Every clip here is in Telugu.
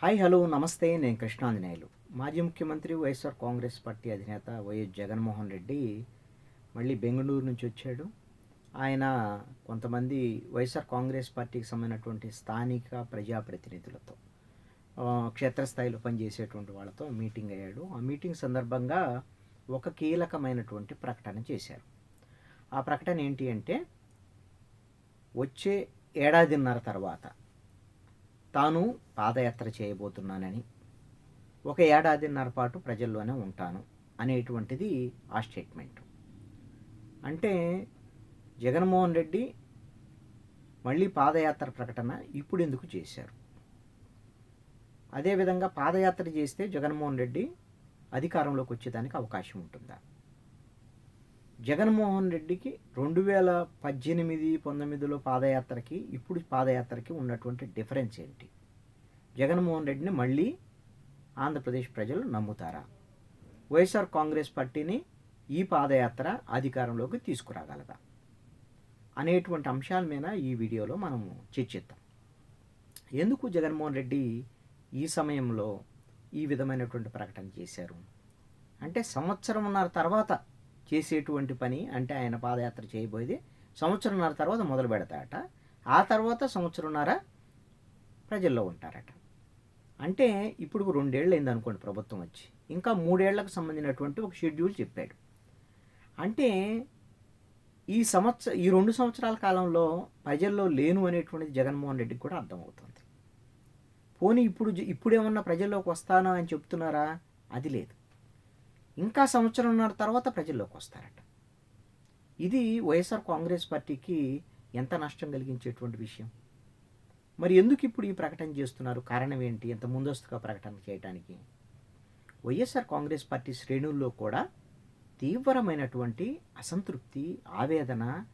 హాయ్ హలో నమస్తే నేను కృష్ణాంజనేయులు మాజీ ముఖ్యమంత్రి వైఎస్ఆర్ కాంగ్రెస్ పార్టీ అధినేత వైఎస్ జగన్మోహన్ రెడ్డి మళ్ళీ బెంగళూరు నుంచి వచ్చాడు. ఆయన కొంతమంది వైఎస్ఆర్ కాంగ్రెస్ పార్టీకి సంబంధించినటువంటి స్థానిక ప్రజాప్రతినిధులతో క్షేత్రస్థాయిలో పనిచేసేటువంటి వాళ్ళతో మీటింగ్ అయ్యాడు. ఆ మీటింగ్ సందర్భంగా ఒక కీలకమైనటువంటి ప్రకటన చేశారు. ఆ ప్రకటన ఏంటి అంటే వచ్చే ఏడాదిన్నర తర్వాత తాను పాదయాత్ర చేయబోతున్నానని ఒక ఏడాదిన్నర పాటు ప్రజల్లోనే ఉంటాను అనేటువంటిది ఆ స్టేట్మెంట్. అంటే జగన్మోహన్ రెడ్డి మళ్ళీ పాదయాత్ర ప్రకటన ఇప్పుడు ఎందుకు చేశారు? అదేవిధంగా పాదయాత్ర చేస్తే జగన్మోహన్ రెడ్డి అధికారంలోకి వచ్చేదానికి అవకాశం ఉంటుందా? జగన్మోహన్ రెడ్డికి రెండు వేల పద్దెనిమిది పంతొమ్మిదిలో పాదయాత్రకి ఇప్పుడు పాదయాత్రకి ఉన్నటువంటి డిఫరెన్స్ ఏంటి? జగన్మోహన్ రెడ్డిని మళ్ళీ ఆంధ్రప్రదేశ్ ప్రజలు నమ్ముతారా? వైఎస్ఆర్ కాంగ్రెస్ పార్టీని ఈ పాదయాత్ర అధికారంలోకి తీసుకురాగలదా? అనేటువంటి అంశాల మీద ఈ వీడియోలో మనము చర్చిద్దాం. ఎందుకు జగన్మోహన్ రెడ్డి ఈ సమయంలో ఈ విధమైనటువంటి ప్రకటన చేశారు? అంటే సంవత్సరంన్నర తర్వాత చేసేటువంటి పని అంటే ఆయన పాదయాత్ర చేయబోయేది. సంవత్సరంన్నర తర్వాత మొదలు పెడతాడట ఆ తర్వాత సంవత్సరంన్నర ప్రజల్లో ఉంటారట. అంటే ఇప్పుడు రెండేళ్ళు అయింది అనుకోండి ప్రభుత్వం వచ్చి. ఇంకా మూడేళ్ళకు సంబంధించినటువంటి ఒక షెడ్యూల్ చెప్పాడు అంటే ఈ సంవత్సర ఈ రెండు సంవత్సరాల కాలంలో ప్రజల్లో లేను అనేటువంటిది జగన్మోహన్ రెడ్డికి కూడా అర్థమవుతుంది. పోనీ ఇప్పుడు జ- ఇప్పుడేమన్నా ప్రజల్లోకి వస్తానా అని చెప్తున్నారా? అది లేదు. ఇంకా సంవత్సరంన్నర తర్వాత ప్రజల్లోకి వస్తారట. ఇది వైఎస్ఆర్ కాంగ్రెస్ పార్టీకి ఎంత నష్టం కలిగించేటువంటి విషయం? మరి ఎందుకు ఇప్పుడు ఈ ప్రకటన చేస్తున్నారు? కారణం ఏంటి? ఎంత ముందస్తుగా ప్రకటన చేయడానికి వైఎస్ఆర్ కాంగ్రెస్ పార్టీ శ్రేణుల్లో కూడా తీవ్రమైనటువంటి అసంతృప్తి ఆవేదన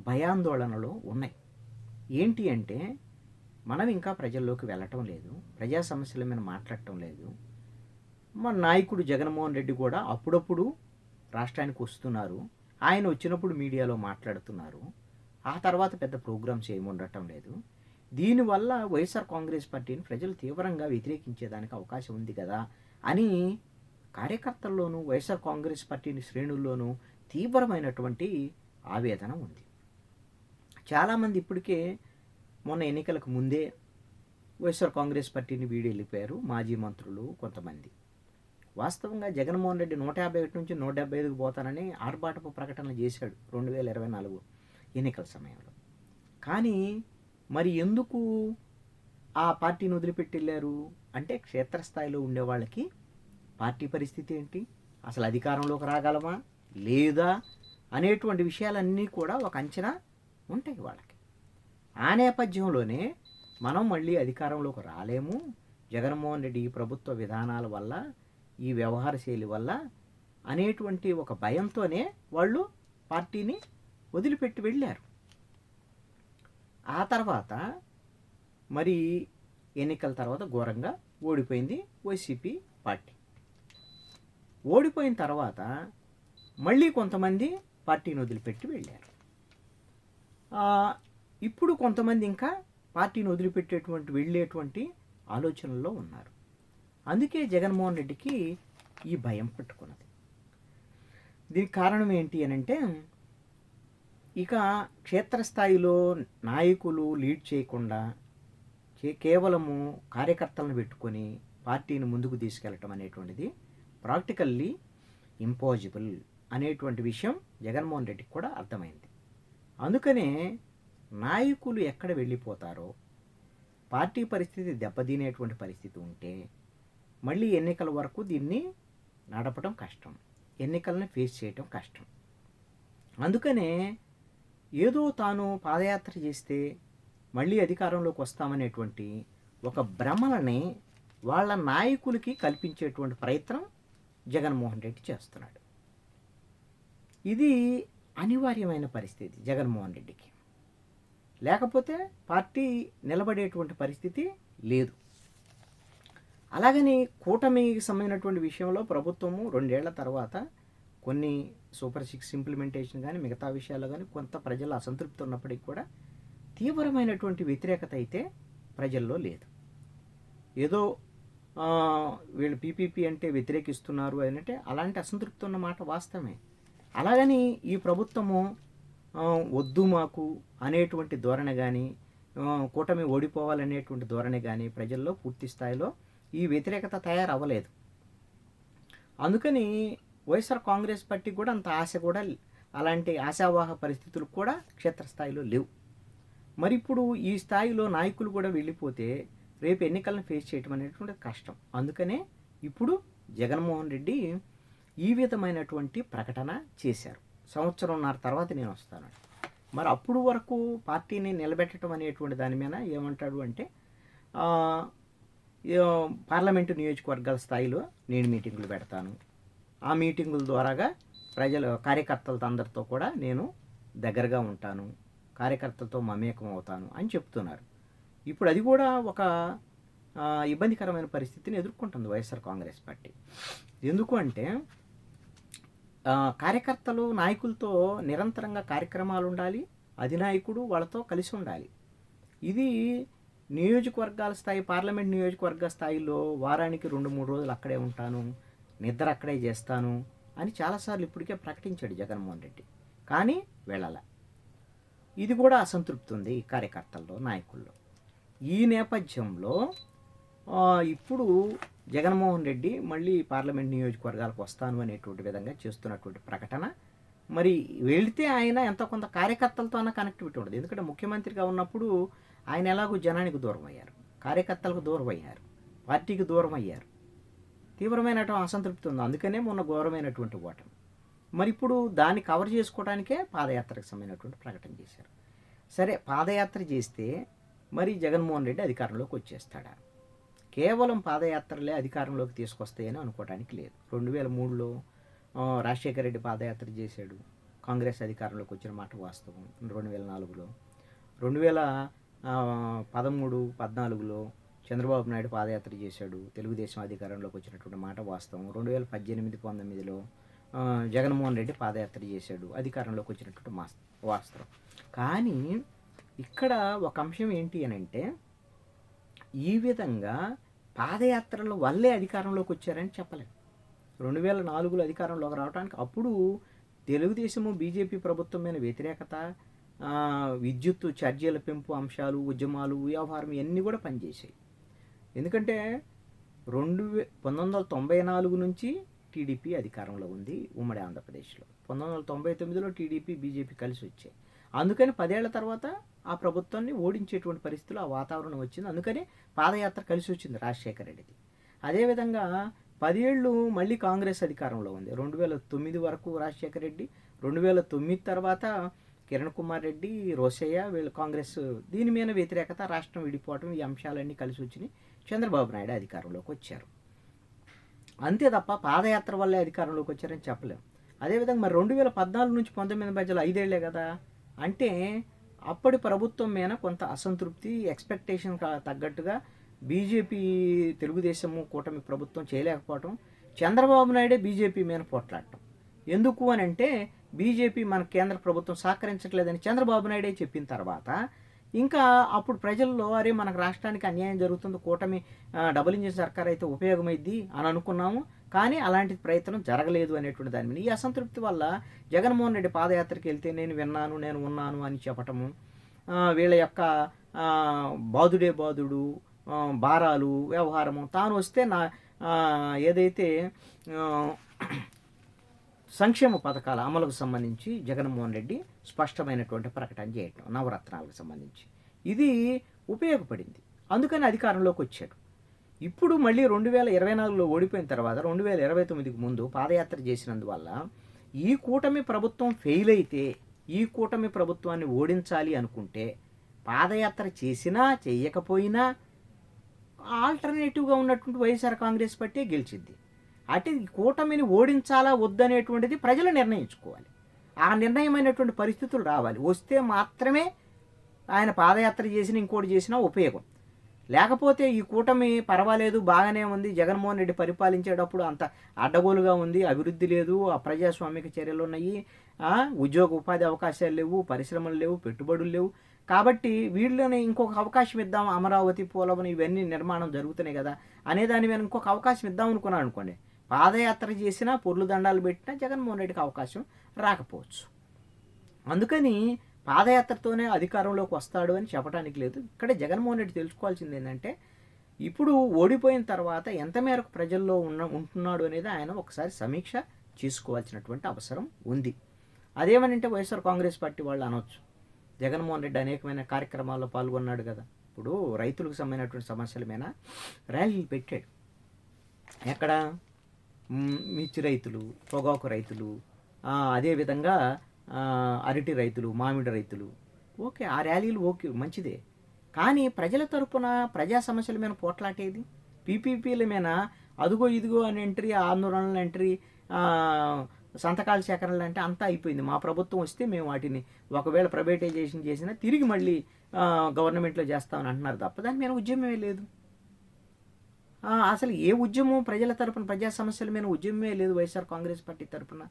భయాందోళనలు ఉన్నాయి. ఏంటి అంటే మనం ఇంకా ప్రజల్లోకి వెళ్ళటం లేదు ప్రజా సమస్యల మీద మాట్లాడటం లేదు మన నాయకుడు జగన్మోహన్ రెడ్డి కూడా అప్పుడప్పుడు రాష్ట్రానికి వస్తున్నారు. ఆయన వచ్చినప్పుడు మీడియాలో మాట్లాడుతున్నారు. ఆ తర్వాత పెద్ద ప్రోగ్రామ్స్ ఏమి ఉండటం లేదు. దీనివల్ల వైఎస్ఆర్ కాంగ్రెస్ పార్టీని ప్రజలు తీవ్రంగా వ్యతిరేకించేదానికి అవకాశం ఉంది కదా అని కార్యకర్తల్లోనూ వైఎస్ఆర్ కాంగ్రెస్ పార్టీని శ్రేణుల్లోనూ తీవ్రమైనటువంటి ఆవేదన ఉంది. చాలామంది ఇప్పటికే మొన్న ఎన్నికలకు ముందే వైఎస్ఆర్ కాంగ్రెస్ పార్టీని వీడి వెళ్ళిపోయారు మాజీ మంత్రులు కొంతమంది. వాస్తవంగా జగన్మోహన్ రెడ్డి నూట యాభై ఒకటి నుంచి నూట డెబ్బై ఐదుకు పోతానని ఆర్భాటపు ప్రకటన చేశాడు రెండు వేల ఇరవై నాలుగు ఎన్నికల సమయంలో. కానీ మరి ఎందుకు ఆ పార్టీని వదిలిపెట్టి వెళ్ళారు? అంటే క్షేత్రస్థాయిలో ఉండే వాళ్ళకి పార్టీ పరిస్థితి ఏంటి? అసలు అధికారంలోకి రాగలమా? లేదా అనేటువంటి విషయాలన్నీ కూడా ఒక అంచనా ఉంటాయి వాళ్ళకి. ఆ నేపథ్యంలోనే మనం మళ్ళీ అధికారంలోకి రాలేము. జగన్మోహన్ రెడ్డి ఈ ప్రభుత్వ విధానాల వల్ల ఈ వ్యవహార శైలి వల్ల అనేటువంటి ఒక భయంతోనే వాళ్ళు పార్టీని వదిలిపెట్టి వెళ్ళారు. ఆ తర్వాత మరి ఎన్నికల తర్వాత ఘోరంగా ఓడిపోయింది వైసీపీ పార్టీ. ఓడిపోయిన తర్వాత మళ్ళీ కొంతమంది పార్టీని వదిలిపెట్టి వెళ్ళారు. ఇప్పుడు కొంతమంది ఇంకా పార్టీని వదిలిపెట్టేటువంటి వెళ్ళేటువంటి ఆలోచనల్లో ఉన్నారు. అందుకే జగన్మోహన్ రెడ్డికి ఈ భయం పట్టుకున్నది. దీనికి కారణం ఏంటి అని అంటే ఇక క్షేత్రస్థాయిలో నాయకులు లీడ్ చేయకుండా కేవలము కార్యకర్తలను పెట్టుకొని పార్టీని ముందుకు తీసుకెళ్ళటం అనేటువంటిది ప్రాక్టికల్లీ ఇంపాసిబుల్ అనేటువంటి విషయం జగన్మోహన్ రెడ్డికి కూడా అర్థమైంది. అందుకనే నాయకులు ఎక్కడ వెళ్ళిపోతారో పార్టీ పరిస్థితి దెబ్బతినేటువంటి పరిస్థితి ఉంటే మళ్ళీ ఎన్నికల వరకు దీన్ని నడపడం కష్టం. ఎన్నికలను ఫేస్ చేయటం కష్టం. అందుకనే ఏదో తాను పాదయాత్ర చేస్తే మళ్ళీ అధికారంలోకి వస్తామనేటువంటి ఒక భ్రమలని వాళ్ళ నాయకులకి కల్పించేటువంటి ప్రయత్నం జగన్మోహన్ రెడ్డి చేస్తున్నాడు. ఇది అనివార్యమైన పరిస్థితి జగన్మోహన్ రెడ్డికి. లేకపోతే పార్టీ నిలబడేటువంటి పరిస్థితి లేదు. అలాగని కూటమికి సంబంధించినటువంటి విషయంలో ప్రభుత్వము రెండేళ్ళ తర్వాత కొన్ని సూపర్ సిక్స్ ఇంప్లిమెంటేషన్ కానీ మిగతా విషయాల్లో కానీ కొంత ప్రజల అసంతృప్తి ఉన్నప్పటికీ కూడా తీవ్రమైనటువంటి వ్యతిరేకత అయితే ప్రజల్లో లేదు. ఏదో వీళ్ళు పీపీపీ అంటే వ్యతిరేకిస్తున్నారు అని అంటే అలాంటి అసంతృప్తి ఉన్న మాట వాస్తవమే. అలాగని ఈ ప్రభుత్వము వద్దు మాకు అనేటువంటి ధోరణి కానీ కూటమి ఓడిపోవాలనేటువంటి ధోరణి కానీ ప్రజల్లో పూర్తి స్థాయిలో ఈ వ్యతిరేకత తయారవ్వలేదు. అందుకని వైఎస్ఆర్ కాంగ్రెస్ పార్టీ కూడా అంత ఆశ కూడా అలాంటి ఆశావాహ పరిస్థితులు కూడా క్షేత్రస్థాయిలో లేవు. మరి ఇప్పుడు ఈ స్థాయిలో నాయకులు కూడా వెళ్ళిపోతే రేపు ఎన్నికలను ఫేస్ చేయటం అనేటువంటి కష్టం. అందుకనే ఇప్పుడు జగన్మోహన్ రెడ్డి ఈ విధమైనటువంటి ప్రకటన చేశారు. సంవత్సరంన్నర తర్వాత నేను వస్తాను. మరి అప్పుడు వరకు పార్టీని నిలబెట్టడం అనేటువంటి దాని మీద ఏమంటాడు అంటే పార్లమెంటు నియోజకవర్గాల స్థాయిలో నేను మీటింగులు పెడతాను. ఆ మీటింగుల ద్వారాగా ప్రజలు కార్యకర్తలతో అందరితో కూడా నేను దగ్గరగా ఉంటాను. కార్యకర్తలతో మమేకం అవుతాను అని చెప్తున్నారు. ఇప్పుడు అది కూడా ఒక ఇబ్బందికరమైన పరిస్థితిని ఎదుర్కొంటుంది వైఎస్ఆర్ కాంగ్రెస్ పార్టీ. ఎందుకు అంటే కార్యకర్తలు నాయకులతో నిరంతరంగా కార్యక్రమాలు ఉండాలి అధినాయకుడు వాళ్ళతో కలిసి ఉండాలి. ఇది నియోజకవర్గాల స్థాయి పార్లమెంట్ నియోజకవర్గ స్థాయిలో వారానికి రెండు మూడు రోజులు అక్కడే ఉంటాను నిద్ర అక్కడే చేస్తాను అని చాలాసార్లు ఇప్పటికే ప్రకటించాడు జగన్మోహన్ రెడ్డి. కానీ వెళ్ళాల. ఇది కూడా అసంతృప్తి ఉంది ఈ కార్యకర్తల్లో నాయకుల్లో. ఈ నేపథ్యంలో ఇప్పుడు జగన్మోహన్ రెడ్డి మళ్ళీ పార్లమెంట్ నియోజకవర్గాలకు వస్తాను అనేటువంటి విధంగా చేస్తున్నటువంటి ప్రకటన. మరి వెళితే ఆయన ఎంతో కొంత కార్యకర్తలతో అన్న కనెక్టివిటీ ఉండదు. ఎందుకంటే ముఖ్యమంత్రిగా ఉన్నప్పుడు ఆయన ఎలాగో జనానికి దూరం అయ్యారు కార్యకర్తలకు దూరం అయ్యారు పార్టీకి దూరం అయ్యారు తీవ్రమైనటువంటి అసంతృప్తి ఉంది. అందుకనే మొన్న ఘోరమైనటువంటి ఓటమి. మరి ఇప్పుడు దాన్ని కవర్ చేసుకోవడానికే పాదయాత్రకు సంబంధించినటువంటి ప్రకటన చేశారు. సరే పాదయాత్ర చేస్తే మరి జగన్మోహన్ రెడ్డి అధికారంలోకి వచ్చేస్తాడా? కేవలం పాదయాత్రలే అధికారంలోకి తీసుకొస్తాయని అనుకోవడానికి లేదు. రెండు వేల మూడులో రాజశేఖర రెడ్డి పాదయాత్ర చేశాడు. కాంగ్రెస్ అధికారంలోకి వచ్చిన మాట వాస్తవం. రెండు వేల నాలుగులో. రెండు వేల పదమూడు పద్నాలుగులో చంద్రబాబు నాయుడు పాదయాత్ర చేశాడు. తెలుగుదేశం అధికారంలోకి వచ్చినటువంటి మాట వాస్తవం. రెండు వేల పద్దెనిమిది పంతొమ్మిదిలో జగన్మోహన్ రెడ్డి పాదయాత్ర చేశాడు. అధికారంలోకి వచ్చినటువంటి మాస్ వాస్తవం. కానీ ఇక్కడ ఒక అంశం ఏంటి అని అంటే ఈ విధంగా పాదయాత్రల వల్లే అధికారంలోకి వచ్చారని చెప్పలేం. రెండు వేల నాలుగులో అధికారంలోకి రావడానికి అప్పుడు తెలుగుదేశము బీజేపీ ప్రభుత్వం మీద వ్యతిరేకత విద్యుత్ ఛార్జీల పెంపు అంశాలు ఉద్యమాలు వ్యవహారం ఇవన్నీ కూడా పనిచేసాయి ఎందుకంటే రెండు వే పంతొమ్మిది వందల తొంభై నాలుగు నుంచి టీడీపీ అధికారంలో ఉంది ఉమ్మడి ఆంధ్రప్రదేశ్లో. పంతొమ్మిది వందల తొంభై తొమ్మిదిలో టీడీపీ బీజేపీ కలిసి వచ్చాయి. అందుకని పదేళ్ళ తర్వాత ఆ ప్రభుత్వాన్ని ఓడించేటువంటి పరిస్థితులు ఆ వాతావరణం వచ్చింది. అందుకని పాదయాత్ర కలిసి వచ్చింది రాజశేఖర రెడ్డిది. అదేవిధంగా పదేళ్ళు మళ్ళీ కాంగ్రెస్ అధికారంలో ఉంది. రెండు వేల తొమ్మిది వరకు రాజశేఖర రెడ్డి రెండు వేల తొమ్మిది తర్వాత కిరణ్ కుమార్ రెడ్డి రోసయ్య వీళ్ళు కాంగ్రెస్ దీని మీద వ్యతిరేకత రాష్ట్రం విడిపోవటం ఈ అంశాలన్నీ కలిసి వచ్చినాయి. చంద్రబాబు నాయుడు అధికారంలోకి వచ్చారు. అంతే తప్ప పాదయాత్ర వల్లే అధికారంలోకి వచ్చారని చెప్పలేం. అదేవిధంగా మరి రెండు వేల పద్నాలుగు నుంచి పంతొమ్మిది మధ్యలో ఐదేళ్ళే కదా. అంటే అప్పటి ప్రభుత్వం మీద కొంత అసంతృప్తి ఎక్స్పెక్టేషన్ తగ్గట్టుగా బీజేపీ తెలుగుదేశము కూటమి ప్రభుత్వం చేయలేకపోవటం చంద్రబాబు నాయుడే బీజేపీ మీద పోట్లాడటం. ఎందుకు అని అంటే బీజేపీ మన కేంద్ర ప్రభుత్వం సహకరించట్లేదని చంద్రబాబు నాయుడే చెప్పిన తర్వాత ఇంకా అప్పుడు ప్రజల్లో అరే మనకు రాష్ట్రానికి అన్యాయం జరుగుతుంది కూటమి డబుల్ ఇంజిన్ సర్కార్ అయితే ఉపయోగమైద్ది అని అనుకున్నాము. కానీ అలాంటి ప్రయత్నం జరగలేదు అనేటువంటి దాని మీద. ఈ అసంతృప్తి వల్ల జగన్మోహన్ రెడ్డి పాదయాత్రకి వెళ్తే నేను విన్నాను నేను ఉన్నాను అని చెప్పటము వీళ్ళ యొక్క బాధుడే బాధుడు భారాలు వ్యవహారము తాను వస్తే నా ఏదైతే సంక్షేమ పథకాల అమలుకు సంబంధించి జగన్మోహన్ రెడ్డి స్పష్టమైనటువంటి ప్రకటన చేయటం నవరత్నాలకు సంబంధించి. ఇది ఉపయోగపడింది. అందుకని అధికారంలోకి వచ్చాడు. ఇప్పుడు మళ్ళీ రెండు వేల ఇరవై నాలుగులో ఓడిపోయిన తర్వాత రెండు వేల ఇరవై తొమ్మిదికి ముందు పాదయాత్ర చేసినందువల్ల ఈ కూటమి ప్రభుత్వం ఫెయిల్ అయితే ఈ కూటమి ప్రభుత్వాన్ని ఓడించాలి అనుకుంటే పాదయాత్ర చేసినా చేయకపోయినా ఆల్టర్నేటివ్గా ఉన్నటువంటి వైఎస్ఆర్ కాంగ్రెస్ పార్టీ గెలిచింది అంటే ఈ కూటమిని ఓడించాలా వద్దనేటువంటిది ప్రజలు నిర్ణయించుకోవాలి. ఆ నిర్ణయమైనటువంటి పరిస్థితులు రావాలి. వస్తే మాత్రమే ఆయన పాదయాత్ర చేసిన ఇంకోటి చేసినా ఉపయోగం. లేకపోతే ఈ కూటమి పర్వాలేదు బాగానే ఉంది జగన్మోహన్ రెడ్డి పరిపాలించేటప్పుడు అంత అడ్డగోలుగా ఉంది అభివృద్ధి లేదు అప్రజాస్వామిక చర్యలు ఉన్నాయి ఉద్యోగ ఉపాధి అవకాశాలు లేవు పరిశ్రమలు లేవు పెట్టుబడులు లేవు. కాబట్టి వీళ్ళని ఇంకొక అవకాశం ఇద్దాం అమరావతి పోలవని ఇవన్నీ నిర్మాణం జరుగుతున్నాయి కదా అనే దాని మీద ఇంకొక అవకాశం ఇద్దాం అనుకున్నాను అనుకోండి. పాదయాత్ర చేసినా పొర్లు దండాలు పెట్టినా జగన్మోహన్ రెడ్డికి అవకాశం రాకపోవచ్చు. అందుకని పాదయాత్రతోనే అధికారంలోకి వస్తాడు అని చెప్పడానికి లేదు. ఇక్కడ జగన్మోహన్ రెడ్డి తెలుసుకోవాల్సింది ఏంటంటే ఇప్పుడు ఓడిపోయిన తర్వాత ఎంత మేరకు ప్రజల్లో ఉన్న ఉంటున్నాడు అనేది ఆయన ఒకసారి సమీక్ష చేసుకోవాల్సినటువంటి అవసరం ఉంది. అదేమనంటే వైఎస్ఆర్ కాంగ్రెస్ పార్టీ వాళ్ళు అనొచ్చు. జగన్మోహన్ రెడ్డి అనేకమైన కార్యక్రమాల్లో పాల్గొన్నాడు కదా. ఇప్పుడు రైతులకు సంబంధించినటువంటి సమస్యల మీద ర్యాలీలు పెట్టాడు. ఎక్కడ? మిర్చి రైతులు పొగాకు రైతులు అదేవిధంగా అరటి రైతులు మామిడి రైతులు. ఓకే ఆ ర్యాలీలు ఓకే మంచిదే. కానీ ప్రజల తరపున ప్రజా సమస్యల మీద పోట్లాటేది పీపీపీల మీద అదుగో ఇదిగో అని ఎంట్రీ ఆందోళనలు ఎంట్రీ సంతకాల సేకరణలు అంటే అంతా అయిపోయింది. మా ప్రభుత్వం వస్తే మేము వాటిని ఒకవేళ ప్రైవేటైజేషన్ చేసినా తిరిగి మళ్ళీ గవర్నమెంట్లో చేస్తామని అంటున్నారు తప్ప దాని మీద ఉద్యమమే లేదు. అసలు ఏ ఉద్యమం ప్రజల తరపున ప్రజా సమస్యల మీద ఉద్యమమే లేదు వైఎస్ఆర్ కాంగ్రెస్ పార్టీ తరపున?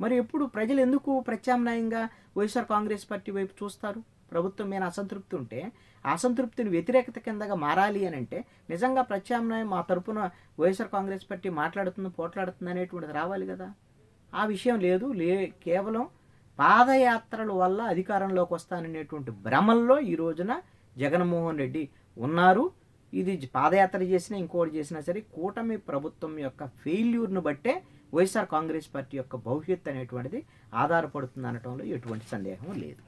మరి ఎప్పుడు ప్రజలు ఎందుకు ప్రత్యామ్నాయంగా వైఎస్ఆర్ కాంగ్రెస్ పార్టీ వైపు చూస్తారు? ప్రభుత్వం మీద అసంతృప్తి ఉంటే అసంతృప్తిని వ్యతిరేకత కిందగా మారాలి అని అంటే నిజంగా ప్రత్యామ్నాయం మా తరపున వైఎస్ఆర్ కాంగ్రెస్ పార్టీ మాట్లాడుతుంది పోట్లాడుతుంది అనేటువంటిది రావాలి కదా? ఆ విషయం లేదు లే కేవలం పాదయాత్రల వల్ల అధికారంలోకి వస్తాననేటువంటి భ్రమల్లో ఈ రోజున జగన్మోహన్ రెడ్డి ఉన్నారు. ఇది పాదయాత్ర చేసినా ఇంకోటి చేసినా సరే కూటమి ప్రభుత్వం యొక్క ఫెయిల్యూర్ను బట్టే వైఎస్ఆర్ కాంగ్రెస్ పార్టీ యొక్క భవిష్యత్ అనేటువంటిది ఆధారపడుతుంది అనటంలో ఎటువంటి సందేహం లేదు.